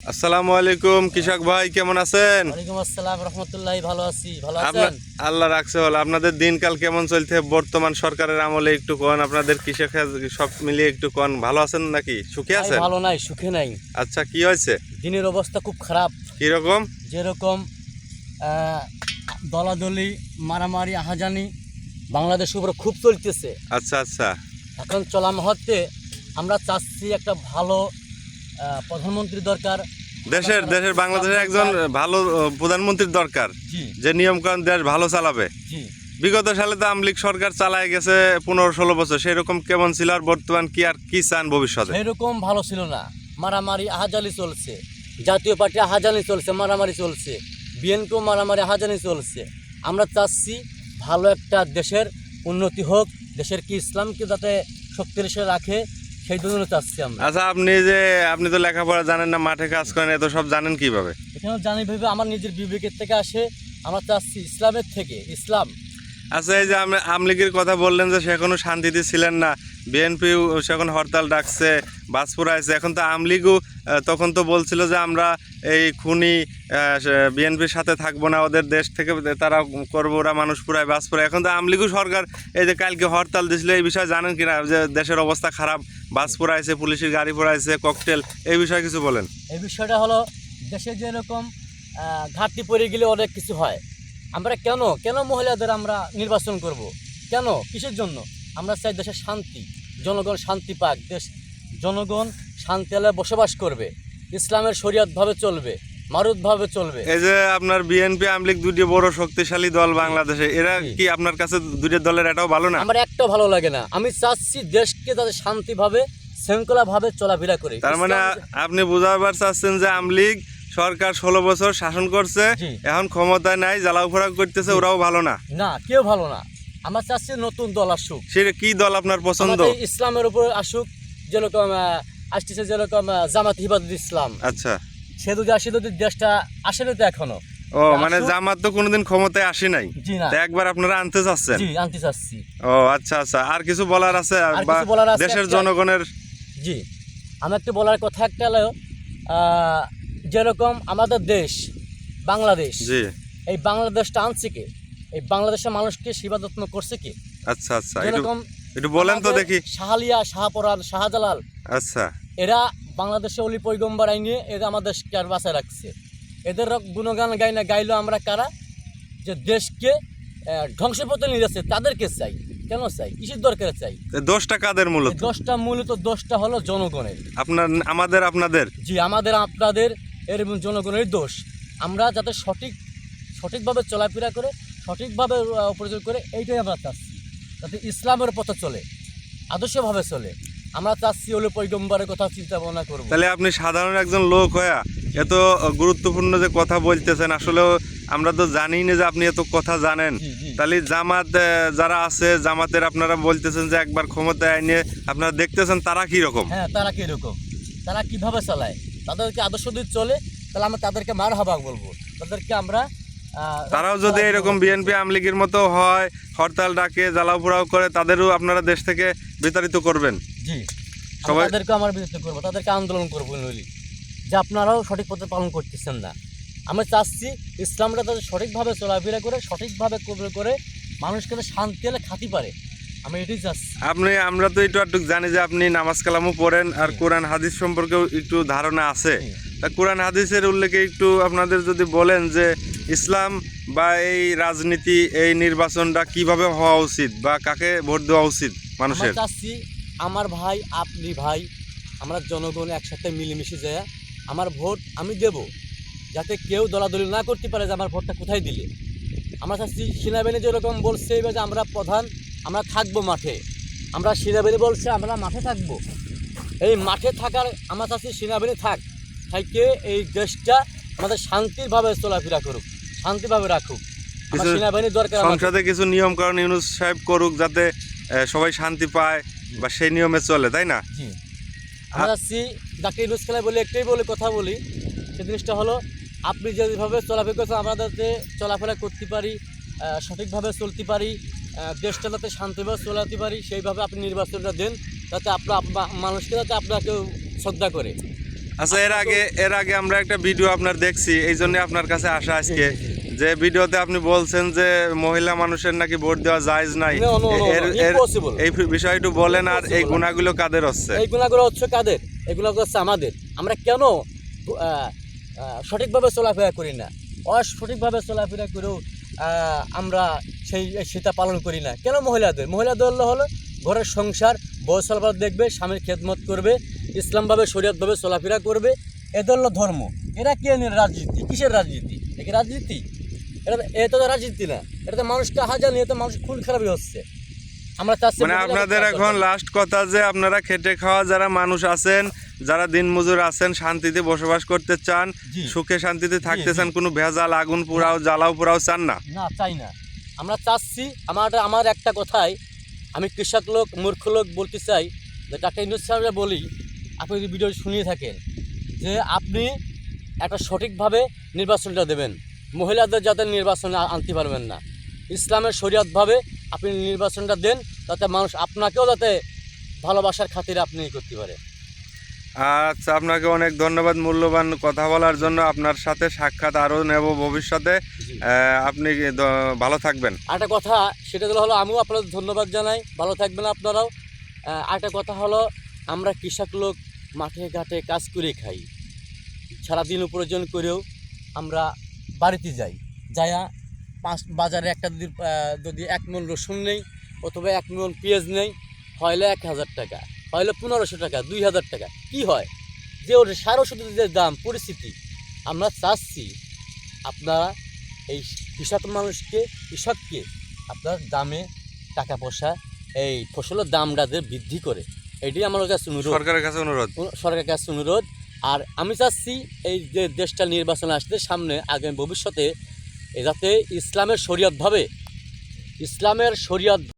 আসসালামু আলাইকুম কৃষক ভাই কেমন আছেন? আসসালাম রহমতুল্লাহ ভালো আছি ভালো আছেন? আল্লাহ রাখছে আপনাদের দিনকাল কেমন চলছে? বর্তমান সরকারের আমলে একটু কোন আপনাদের কৃষক সব মিলিয়ে একটু কোন ভালো আছেন নাকি? সুখে আছেন? ভালো নাই সুখে নাই। আচ্ছা কি হয়েছে? দিনের অবস্থা খুব খারাপ। কীরকম? যেরকম দলাদলি মারামারি আহাজানি বাংলাদেশ উপরে খুব চলতেছে। আচ্ছা আচ্ছা। এখন চলা মুহূর্তে আমরা চাচ্ছি একটা ভালো প্রধানমন্ত্রী দরকার। দেশের দেশের বাংলাদেশের একজন ভালো প্রধানমন্ত্রীর দরকার। যে নিয়মকানুন দেশ ভালো চালাবে। বিগত সালে তো আমলিক সরকার চালায় গেছে পনেরো ষোলো বছর। সেরকম কেমন ছিল আর বর্তমান কি আর কি চান ভবিষ্যতে? সেরকম ভালো ছিল না। মারামারি আহাজালি চলছে। জাতীয় পার্টি আহাজানি চলছে মারামারি চলছে। বিএনপিও মারামারি আহাজানি চলছে। আমরা চাচ্ছি ভালো একটা দেশের উন্নতি হোক দেশের কি ইসলামকে যাতে শক্তিশালী রাখে সেই জন্য চাচ্ছি আমরা। আচ্ছা আপনি যে আপনি তো লেখাপড়া জানেন না মাঠে কাজ করেন এত সব জানেন কীভাবে? এখানে জানি ভেবে আমার নিজের বিবেকের থেকে আসে আমরা চাচ্ছি ইসলামের থেকে ইসলাম। আচ্ছা এই যে আমলিগের কথা বললেন যে সে এখনও শান্তিতে ছিলেন না বিএনপি সে এখন হরতাল ডাকছে বাস আছে এখন তো আমলিগও তখন তো বলছিল যে আমরা এই খুনি বিএনপির সাথে থাকব না, ওদের দেশ থেকে তারা করব, ওরা মানুষ পুরায় বাস পুরায়। এখন তো আমলিগু সরকার এই যে কালকে হরতাল দিছিল, এই বিষয়ে জানেন কিনা? যে দেশের অবস্থা খারাপ, বাস পুরাইছে, পুলিশের গাড়ি পুরাইছে ককটেল এই বিষয়ে কিছু বলেন। এই বিষয়টা হলো, দেশে যেরকম ঘাটতি পড়ে গেলে অনেক কিছু হয়। আমরা কেন? কেন মহিলাদের আমরা নির্বাচন করব? কেন? কিসের জন্য? আমরা চাই দেশের শান্তি, জনগণ শান্তি পাক, দেশ, জনগণ শান্তি আলে বসবাস করবে। ইসলামের শরীয়তভাবে চলবে মারুতভাবে চলবে। এই যে আপনার বিএনপি আমলিগ দুটি বড় শক্তিশালী দল বাংলাদেশে এরা কি আপনার কাছে দুটি দলের এটাও ভালো না? আমার একটা ভালো লাগে না। আমি চাচ্ছি দেশকে যাতে শান্তিভাবে শৃঙ্খলাভাবে চলাফেরা করে। তার মানে আপনি বুঝাবার চাচ্ছেন যে আমলিগ সরকার ষোলো বছর শাসন করছে এখন ক্ষমতায় নাই জ্বালাও ফোড়া করতেছে ওরাও ভালো না। না কেউ ভালো না। আমার চাচ্ছি নতুন দল আসুক। সে কি দল আপনার পছন্দ? ইসলামের উপর আসুক যেরকম আসতেছে যেরকম জামাত হিবাদুল ইসলাম। আচ্ছা। সে যদি আসে যদি দেশটা আসেনি তো এখনও? ও মানে জামাত তো কোনোদিন ক্ষমতায় আসে নাই। না। তা একবার আপনারা আনতে চাচ্ছেন? জি আনতে চাচ্ছি। ও আচ্ছা আচ্ছা। আর কিছু বলার আছে? বা দেশের জনগণের জি। আমার একটু বলার কথা একটা হলো যেরকম আমাদের দেশ বাংলাদেশ জি। এই বাংলাদেশটা আনছে কে? এই বাংলাদেশের মানুষকে সেবা যত্ন করছে কে? আচ্ছা আচ্ছা। একটু যেরকম একটু বলেন তো দেখি। শাহালিয়া শাহপরান শাহজালাল আচ্ছা। এরা বাংলাদেশে অলি পৈগম্বর আইনে এরা আমাদের আর বাঁচায় রাখছে? এদের গুণগান গাই না গাইলো আমরা কারা? যে দেশকে ধ্বংসের পথে নিয়ে যাচ্ছে তাদেরকে চাই। কেন চাই? কিসের দরকার চাই? তো দোষটা কাদের মূলত? দোষটা মূলত দোষটা হলো জনগণের। আপনার আমাদের আপনাদের? জি আমাদের আপনাদের এর এবং জনগণের দোষ। আমরা যাতে সঠিক সঠিকভাবে চলাফেরা করে সঠিকভাবে উপার্জন করে এইটাই আমরা চাচ্ছি। যাতে ইসলামের পথে চলে আদর্শভাবে চলে। আমরা চাচ্ছি হলো পৈগম্বরের কথা চিন্তা ভাবনা করব। তাহলে আপনি সাধারণ একজন লোক হয়া এত গুরুত্বপূর্ণ যে কথা বলতেছেন আসলে আমরা তো জানি না যে আপনি এত কথা জানেন। তাহলে জামাত যারা আছে জামাতের আপনারা বলতেছেন যে একবার ক্ষমতায় আইনে আপনারা দেখতেছেন তারা কি রকম হ্যাঁ তারা কীরকম? তারা কীভাবে চালায়? তাদেরকে আদর্শ যদি চলে তাহলে আমরা তাদেরকে মার হবাক বলব। তাদেরকে আমরা তারাও যদি এরকম বিএনপি আমলিগের মতো হয় হরতাল ডাকে জ্বালাও পোড়াও করে তাদেরও আপনারা দেশ থেকে বিতাড়িত করবেন? জি। সবাই- তাদেরকে আমার বিরুদ্ধে করব তাদেরকে আন্দোলন করব নইলি। যে আপনারাও সঠিক পথে পালন করতেছেন না। আমি চাচ্ছি ইসলামটা তাদের সঠিকভাবে চলাফেরা করে সঠিকভাবে কবুল করে মানুষকে শান্তি হলে খাতি পারে। আমি এটাই চাচ্ছি। আপনি আমরা তো একটু একটু জানি যে আপনি নামাজ কালামও পড়েন আর কোরআন হাদিস সম্পর্কেও একটু ধারণা আছে। তা কোরআন হাদিসের উল্লেখে একটু আপনাদের যদি বলেন যে ইসলাম বা এই রাজনীতি, এই নির্বাচনটা কীভাবে হওয়া উচিত বা কাকে ভোট দেওয়া উচিত মানুষের? চাচ্ছি, আমার ভাই, আপনি ভাই, আমরা জনগণ একসাথে মিলেমিশে যায় আমার ভোট আমি দেব, যাতে কেউ দলাদলি না করতে পারে যে আমার ভোটটা কোথায় দিলে। আমরা চাচ্ছি, সেনাবাহিনী যেরকম বলছে এবার যে আমরা প্রধান, আমরা থাকব মাঠে। আমরা সেনাবাহিনী বলছে আমরা মাঠে থাকব। এই মাঠে থাকার, আমরা চাচ্ছি সেনাবাহিনী থাক, থাইকে এই দেশটা আমাদের শান্তিভাবে চলাফেরা করুক। শান্তিভাবে রাখুক। কিছু সেনাবাহিনীর দরকার। সংসদে কিছু নিয়ম কারণ ইউনুস সাহেব করুক যাতে সবাই শান্তি পায় বা সেই নিয়মে চলে তাই না? আমরা যাচ্ছি ডাক্তার ইউনুস খেলায় বলে একটাই বলে কথা বলি। সে জিনিসটা হলো আপনি যেভাবে চলাফেরা করছেন আমরা যাতে চলাফেরা করতে পারি সঠিকভাবে চলতে পারি দেশটা যাতে শান্তিভাবে চলাতে পারি সেইভাবে আপনি নির্বাচনটা দেন যাতে আপনার আপনা- মানুষকে যাতে আপনাকে শ্রদ্ধা করে। আচ্ছা এর আগে এর আগে আমরা একটা ভিডিও আপনার দেখছি এই জন্য আপনার কাছে আসা আজকে। যে ভিডিওতে আপনি বলছেন যে মহিলা মানুষের নাকি ভোট দেওয়া জায়েজ নাই এর এর- এই বিষয়টু বলেন আর এই গুণাগুলো কাদের হচ্ছে? এই গুণাগুলো হচ্ছে কাদের? এগুলো হচ্ছে আমাদের। আমরা কেন সঠিকভাবে চলাফেরা করি না? অসঠিকভাবে চলাফেরা করেও আমরা সেই সেটা পালন করি না। কেন মহিলাদের? মহিলাদের হলো হলো ঘরের সংসার বউ দেখবে স্বামীর খেদমত করবে ইসলামভাবে শরীয়তভাবে চলাফেরা করবে। এদের হলো ধর্ম। এরা কে রাজনীতি? কিসের রাজনীতি? এটা কি রাজনীতি? এটা এটা তো রাজনীতি না। এটা তো মানুষকে হাজার নিয়ে তো মানুষ খুন খারাপই হচ্ছে। আমরা চাচ্ছি মানে আপনাদের এখন লাস্ট কথা যে আপনারা খেটে খাওয়া যারা মানুষ আছেন যারা দিনমজুর আছেন শান্তিতে বসবাস করতে চান সুখে শান্তিতে থাকতে চান কোনো ভেজাল আগুন পোড়াও জ্বালাও পোড়াও চান না? না চাই না। আমরা চাচ্ছি আমার আমার একটা কথাই আমি কৃষক লোক মূর্খ লোক বলতে চাই যে ডাক্তার ইনুস সাহেবরা বলি আপনি যদি ভিডিও শুনিয়ে থাকেন যে আপনি একটা সঠিকভাবে নির্বাচনটা দেবেন। মহিলাদের যাতে নির্বাচনে আনতে পারবেন না। ইসলামের শরীয়তভাবে আপনি নির্বাচনটা দেন তাতে মানুষ আপনাকেও যাতে ভালোবাসার খাতিরে আপনি করতে পারে। আচ্ছা আপনাকে অনেক ধন্যবাদ মূল্যবান কথা বলার জন্য। আপনার সাথে সাক্ষাৎ আরও নেব ভবিষ্যতে। আপনি ভালো থাকবেন। একটা কথা সেটা হলো আমিও আপনাদের ধন্যবাদ জানাই। ভালো থাকবেন আপনারাও। একটা কথা হলো আমরা কৃষক লোক মাঠে ঘাটে কাজ করে খাই। সারাদিন উপার্জন করেও আমরা বাড়িতে যাই। যাইয়া পাঁচ বাজারে একটা যদি যদি এক মন রসুন নেই অথবা এক মন পেঁয়াজ নেই হয়লে এক হাজার টাকা হয়লে পনেরোশো টাকা দুই হাজার টাকা কি হয়? যে ওর সার ওষুধের যে দাম পরিস্থিতি আমরা চাচ্ছি আপনারা এই কৃষক মানুষকে কৃষককে আপনার দামে টাকা পয়সা এই ফসলের দামটা যে বৃদ্ধি করে। এটি আমার কাছে অনুরোধ। সরকারের কাছে অনুরোধ। সরকারের কাছে অনুরোধ আর আমি চাচ্ছি এই যে দেশটা নির্বাচন আসতে সামনে আগামী ভবিষ্যতে যাতে ইসলামের শরীয়তভাবে, ইসলামের শরীয়ত